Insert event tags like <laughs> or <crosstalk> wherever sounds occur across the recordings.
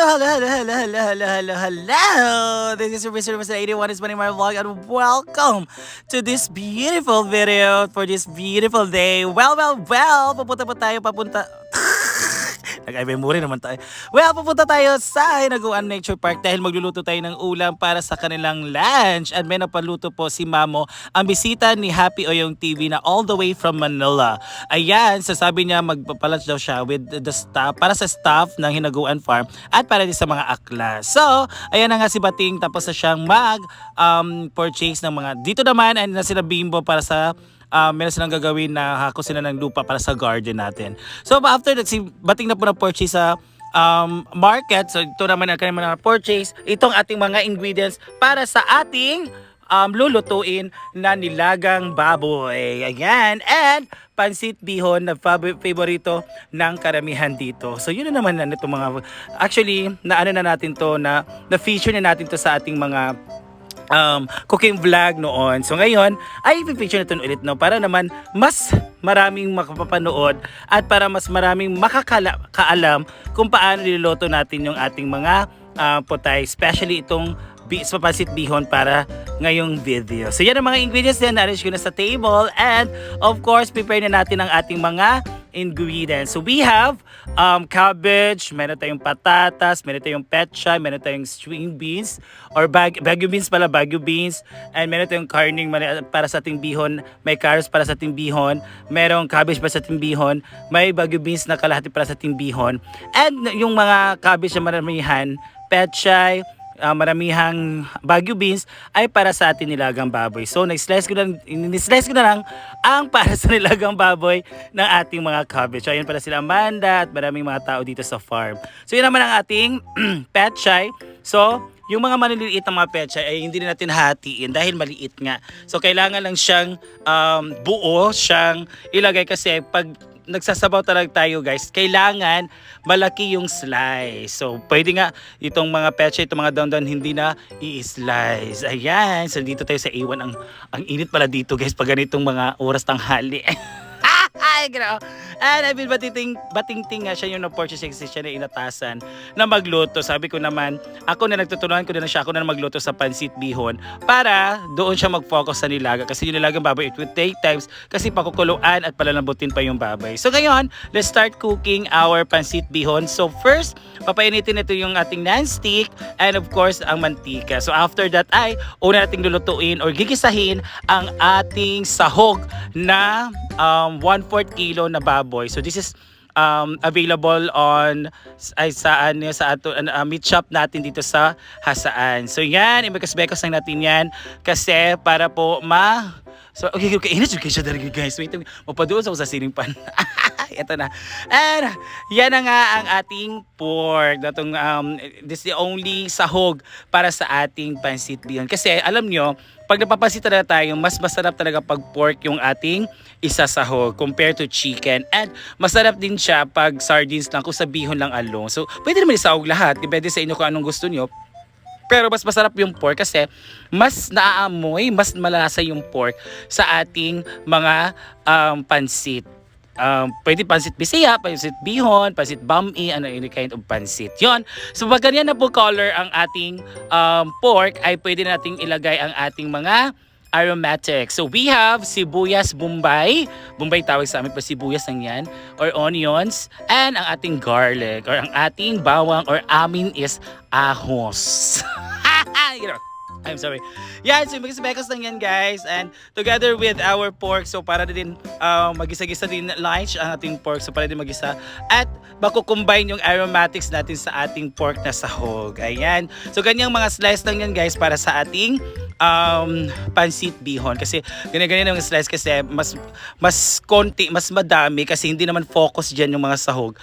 hello, hello, hello, hello, hello, hello, hello, hello. This is your Mr. Mr. 81 is my vlog and welcome to this beautiful video for this beautiful day. Well, well, well, papunta po tayo, papunta... <laughs> Nag-memory naman tayo. Well, pupunta tayo sa Hinaguan Nature Park dahil magluluto tayo ng ulam para sa kanilang lunch. At may napaluto po si Mamo, ang bisita ni Happy Oyong TV na all the way from Manila. Ayan, sasabi niya magpapalunch daw siya with the staff, para sa staff ng Hinaguan Farm at para din sa mga akla. So, ayan na nga si Bating tapos na siyang mag um, purchase ng mga dito naman ay na sila Bimbo para sa uh, meron silang gagawin na hako sila ng lupa para sa garden natin. So after that, si Bating na po na purchase sa um, market. So ito naman ang kanyang mga purchase. Itong ating mga ingredients para sa ating um, lulutuin na nilagang baboy. Ayan. And pansit bihon na favorito ng karamihan dito. So yun na naman na itong mga actually na ano na natin to na na feature na natin to sa ating mga um, cooking vlog noon. So ngayon, ay i-feature natin ulit no para naman mas maraming makapapanood at para mas maraming makakaalam kung paano niluluto natin yung ating mga uh, potay, especially itong bi- papansit bihon para ngayong video. So yan ang mga ingredients din, na-arrange ko na sa table and of course, prepare na natin ang ating mga ingredients. So we have um, cabbage, meron tayong patatas, meron tayong petcha, meron tayong string beans or bag, bagyo beans pala, bagyo beans and meron tayong carning para sa ating bihon, may carrots para sa ating bihon, merong cabbage para sa ating bihon, may bagyo beans na kalahati para sa ating bihon and yung mga cabbage na maramihan, petchay, uh, maramihang Baguio beans ay para sa atin nilagang baboy. So, nag-slice ko lang, slice ko na lang ang <laughs> para sa nilagang baboy ng ating mga cabbage. So, ayun pala sila Amanda at maraming mga tao dito sa farm. So, yun naman ang ating <clears throat> pet chai. So, yung mga maliliit na mga petsa ay hindi na natin hatiin dahil maliit nga. So kailangan lang siyang um, buo, siyang ilagay kasi pag nagsasabaw talaga tayo guys, kailangan malaki yung slice. So, pwede nga itong mga petsa, itong mga down hindi na i-slice. Ayan, so dito tayo sa A1. Ang, ang init pala dito guys pag ganitong mga oras tanghali. <laughs> Grabe. And I mean, batiting, batingting nga siya yung na-purchase kasi siya na inatasan na magluto. Sabi ko naman, ako na nagtutunan ko na siya, ako na magluto sa pansit bihon para doon siya mag-focus sa nilaga. Kasi yung nilagang baboy, it would take times kasi pakukuluan at palalambutin pa yung baboy. So ngayon, let's start cooking our pansit bihon. So first, papainitin ito yung ating non-stick and of course, ang mantika. So after that ay, una nating lulutuin or gigisahin ang ating sahog na um, 1/4 kilo na baboy. So this is um, available on ay saan sa ato uh, meat shop natin dito sa Hasaan. So yan, imekas-bekas lang natin yan kasi para po ma So, okay, okay, yung siya talaga guys. Wait, mapadoon sa siling pan. <laughs> Ito na. And, yan na nga ang ating pork. Datong, um, this is the only sahog para sa ating pansit bihon. Kasi, alam nyo, pag napapansit talaga tayo, mas masarap talaga pag pork yung ating isasahog compared to chicken. And masarap din siya pag sardines lang kung sa bihon lang alone. So, pwede naman isahog lahat. Depende sa inyo kung anong gusto nyo. Pero mas masarap yung pork kasi mas naaamoy, mas malasa yung pork sa ating mga um, pansit. Um, pwede pansit bisaya, pansit bihon, pansit bami, ano any kind of pansit. Yon. So pag ganyan na po color ang ating um, pork, ay pwede nating ilagay ang ating mga aromatic. So we have sibuyas bombay. Bombay tawag sa amin pa sibuyas lang yan. Or onions. And ang ating garlic. Or ang ating bawang. Or amin is ahos. <laughs> you know, I'm sorry. Yan, so mix-mekos lang yan guys. And together with our pork, so para din uh, magisa-gisa din lunch ang ating pork. So para din magisa. At makukombine yung aromatics natin sa ating pork na sahog. Ayan. So ganyang mga slice lang yan guys para sa ating um, pansit bihon. Kasi ganyan-ganyan yung slice kasi mas, mas konti, mas madami kasi hindi naman focus dyan yung mga sahog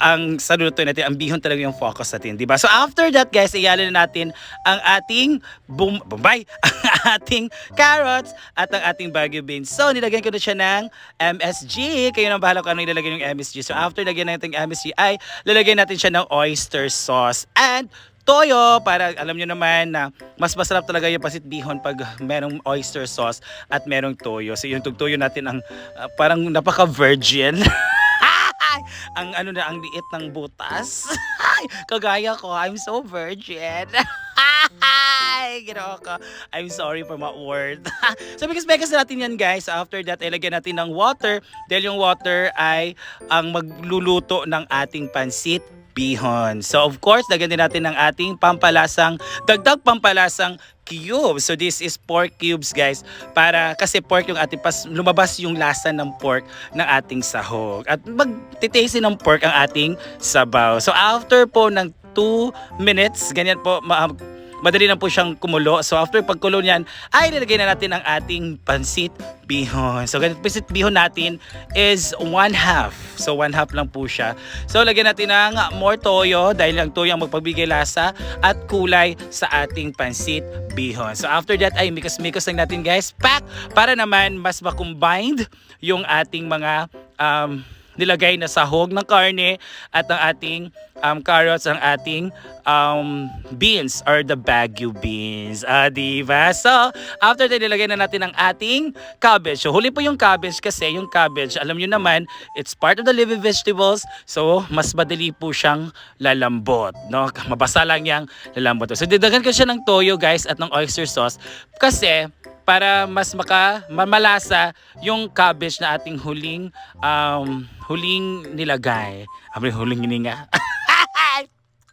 ang sa luto natin, ang bihon talaga yung focus natin, di ba? So after that, guys, iyalo na natin ang ating bum bombay, <laughs> ang ating carrots at ang ating bagu beans. So nilagyan ko na siya ng MSG. Kayo nang bahala kung ano ilalagay yung MSG. So after lagyan natin ng MSG ay lalagyan natin siya ng oyster sauce and toyo para alam nyo naman na mas masarap talaga yung pasit bihon pag merong oyster sauce at merong toyo. So yung toyo natin ang uh, parang napaka-virgin. <laughs> ang ano na, ang liit ng butas. Kagaya ko, I'm so virgin. Ay, ginawa ko. I'm sorry for my word. <laughs> so, because bekas natin yan, guys. After that, ilagyan natin ng water. Dahil yung water ay ang magluluto ng ating pansit bihon. So, of course, lagyan din natin ng ating pampalasang, dagdag pampalasang cubes. So, this is pork cubes, guys. Para, kasi pork yung ating, pas, lumabas yung lasa ng pork ng ating sahog. At magtitaste ng pork ang ating sabaw. So, after po ng 2 minutes, ganyan po, ma- madali na po siyang kumulo. So after pagkulo niyan, ay nilagay na natin ang ating pansit bihon. So ganito pansit bihon natin is one half. So one half lang po siya. So lagyan natin ng more toyo dahil ang toyo ang magpagbigay lasa at kulay sa ating pansit bihon. So after that ay mikos-mikos lang natin guys. Pack para naman mas ma-combined yung ating mga um, nilagay na sahog ng karne at ang ating um, carrots, ang ating um, beans or the Baguio beans. Ah, diba? So, after that, nilagay na natin ang ating cabbage. So, huli po yung cabbage kasi yung cabbage, alam nyo naman, it's part of the living vegetables. So, mas madali po siyang lalambot. No? Mabasa lang yung lalambot. So, didagan ko siya ng toyo, guys, at ng oyster sauce. Kasi, para mas maka malasa yung cabbage na ating huling um, huling nilagay. Abri huling hininga. <laughs>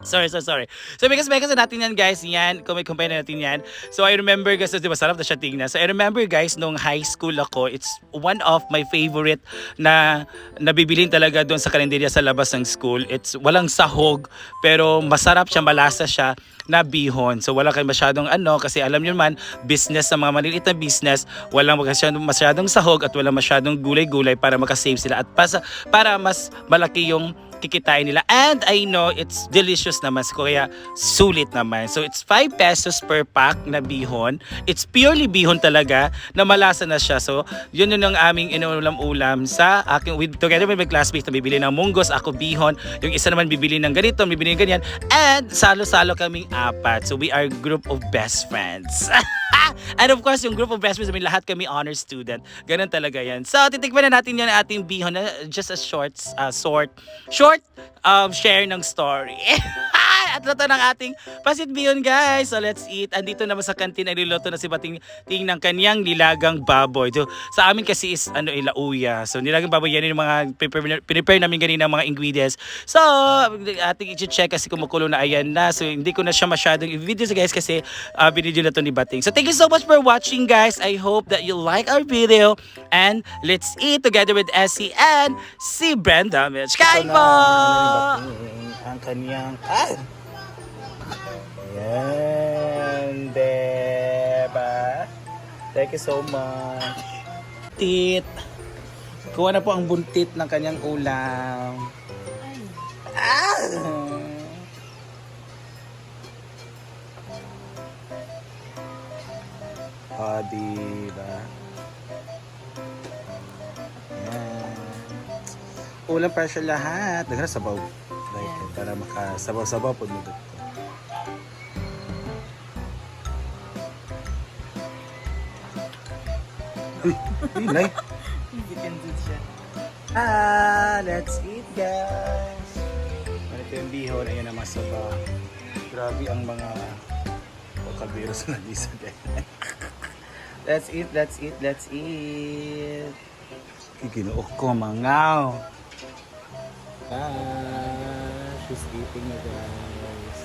Sorry, so sorry. So because because natin yan guys, yan, kung may compare natin yan. So I remember guys, di ba sarap na siya tingnan. So I remember guys, nung high school ako, it's one of my favorite na nabibilin talaga doon sa kalendarya sa labas ng school. It's walang sahog, pero masarap siya, malasa siya na bihon. So wala kayo masyadong ano, kasi alam nyo naman, business sa mga maliliit na business, walang masyadong, masyadong sahog at walang masyadong gulay-gulay para makasave sila at para, para mas malaki yung kikitain nila. And I know it's delicious naman. So, kaya sulit naman. So it's 5 pesos per pack na bihon. It's purely bihon talaga na malasa na siya. So yun yun ang aming inuulam-ulam sa aking with together with my classmates na bibili ng munggos, ako bihon, yung isa naman bibili ng ganito, bibili ng ganyan. And salo-salo kaming apat. So we are group of best friends. <laughs> And of course, yung group of best friends, I mean, lahat kami honor student. Ganun talaga yan. So, titikman na natin yan ang ating bihon na just a short, uh, short, short um, share ng story. <laughs> At luto ng ating pasit bihon, guys. So, let's eat. Andito naman sa kantin, nagluluto na si Bating Ting ng kanyang nilagang baboy. So, sa amin kasi is, ano, ilauya. So, nilagang baboy, yan yung mga prepare, prepare namin ganina mga ingredients. So, ating i-check kasi kumukulo na ayan na. So, hindi ko na siya masyadong i-video guys kasi uh, binidyo na to ni Bating. So, thank you so much for watching, guys. I hope that you like our video. And let's eat together with Essie and si Brenda Mitch. Kain po! Ang kanyang... Ah! Yan, diba? Thank you so much. Tit. Kuha na po ang buntit ng kanyang ulam. Ah! Ah, diba? Yan. Ulam para siya lahat. Dagra sabaw. Right, para makasabaw-sabaw po dito. Uy, Inay. <laughs> Ah, let's eat guys. Ito yung bihon, ayun ang masaba. Grabe ang mga vocabulary na nisa guys. <laughs> let's eat, let's eat, let's eat. Kikinuok ko mangaw. Ah, she's eating na guys.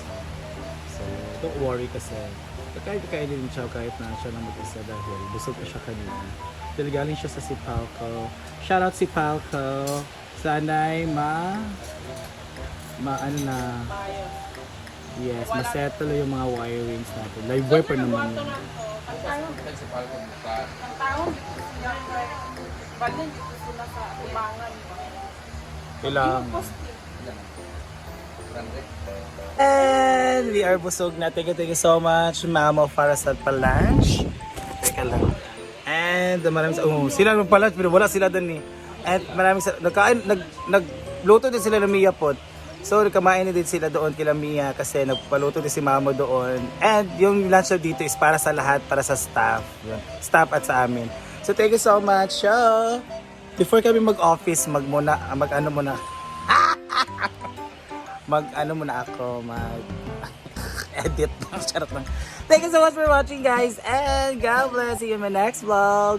So, don't worry kasi kahit kainin siya kahit na siya lang mag-isa dahil busog pa siya kanina. Dahil galing siya sa si Palco. Shoutout si Palco. Sana'y ma... ma ano na... Yes, masettle yung mga wirings natin. Live wire pa naman yun. Kailangan. And we are busog na. Thank you, thank you so much, Mamo, para sa pa-lunch. Teka lang. And maraming sa... Oh, sila nung pa-lunch, pero wala sila doon eh. And maraming sa... Nagkain, nag, nagluto din sila ng Mia pot. So, kamain din sila doon kila Mia kasi nagpaluto din si Mamo doon. And yung lunch dito is para sa lahat, para sa staff. Yun. Staff at sa amin. So, thank you so much. So, before kami mag-office, mag muna, mag ano muna, <laughs> mag ano muna ako, mag <laughs> edit lang, charot lang. Thank you so much for watching guys and God bless you in my next vlog.